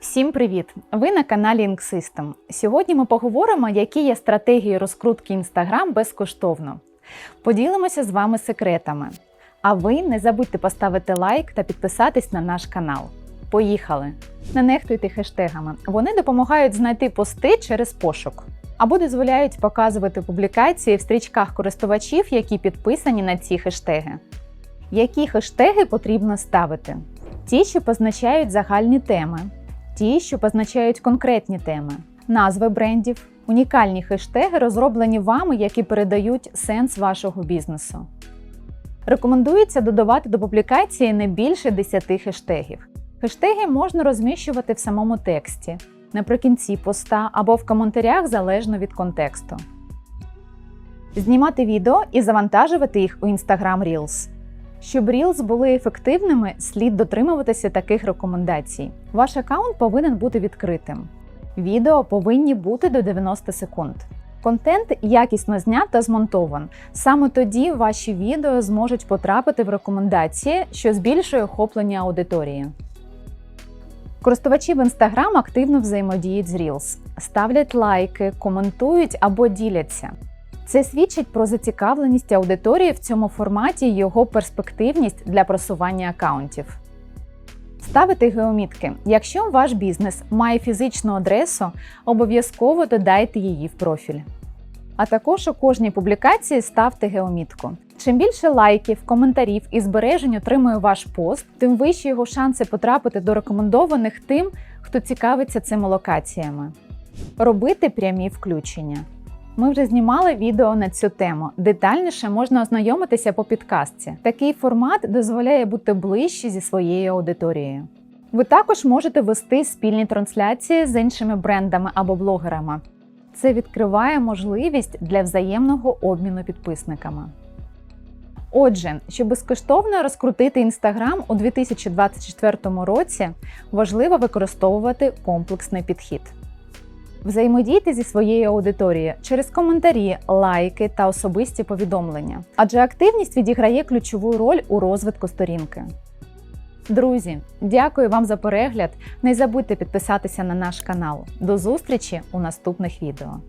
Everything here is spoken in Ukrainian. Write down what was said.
Всім привіт! Ви на каналі Ink. Сьогодні ми поговоримо, які є стратегії розкрутки Instagram безкоштовно. Поділимося з вами секретами. А ви не забудьте поставити лайк та підписатись на наш канал. Поїхали! Не нехтуйте хештегами. Вони допомагають знайти пости через пошук або дозволяють показувати публікації в стрічках користувачів, які підписані на ці хештеги. Які хештеги потрібно ставити? Ті, що позначають загальні теми, ті, що позначають конкретні теми, назви брендів, унікальні хештеги, розроблені вами, які передають сенс вашого бізнесу. Рекомендується додавати до публікації не більше 10 хештегів. Хештеги можна розміщувати в самому тексті, наприкінці поста або в коментарях залежно від контексту. Знімати відео і завантажувати їх у Instagram Reels. Щоб Reels були ефективними, слід дотримуватися таких рекомендацій. Ваш аккаунт повинен бути відкритим. Відео повинні бути до 90 секунд. Контент якісно знят та змонтован. Саме тоді ваші відео зможуть потрапити в рекомендації, що збільшує охоплення аудиторії. Користувачі в Instagram активно взаємодіють з Reels, ставлять лайки, коментують або діляться. Це свідчить про зацікавленість аудиторії в цьому форматі і його перспективність для просування аккаунтів. Ставити геомітки. Якщо ваш бізнес має фізичну адресу, обов'язково додайте її в профіль. А також у кожній публікації ставте геомітку. Чим більше лайків, коментарів і збережень отримує ваш пост, тим вищі його шанси потрапити до рекомендованих тим, хто цікавиться цими локаціями. Робити прямі включення. Ми вже знімали відео на цю тему. Детальніше можна ознайомитися по підкастці. Такий формат дозволяє бути ближче зі своєю аудиторією. Ви також можете вести спільні трансляції з іншими брендами або блогерами. Це відкриває можливість для взаємного обміну підписниками. Отже, щоб безкоштовно розкрутити Instagram у 2024 році, важливо використовувати комплексний підхід. Взаємодійте зі своєю аудиторією через коментарі, лайки та особисті повідомлення, адже активність відіграє ключову роль у розвитку сторінки. Друзі, дякую вам за перегляд. Не забудьте підписатися на наш канал. До зустрічі у наступних відео.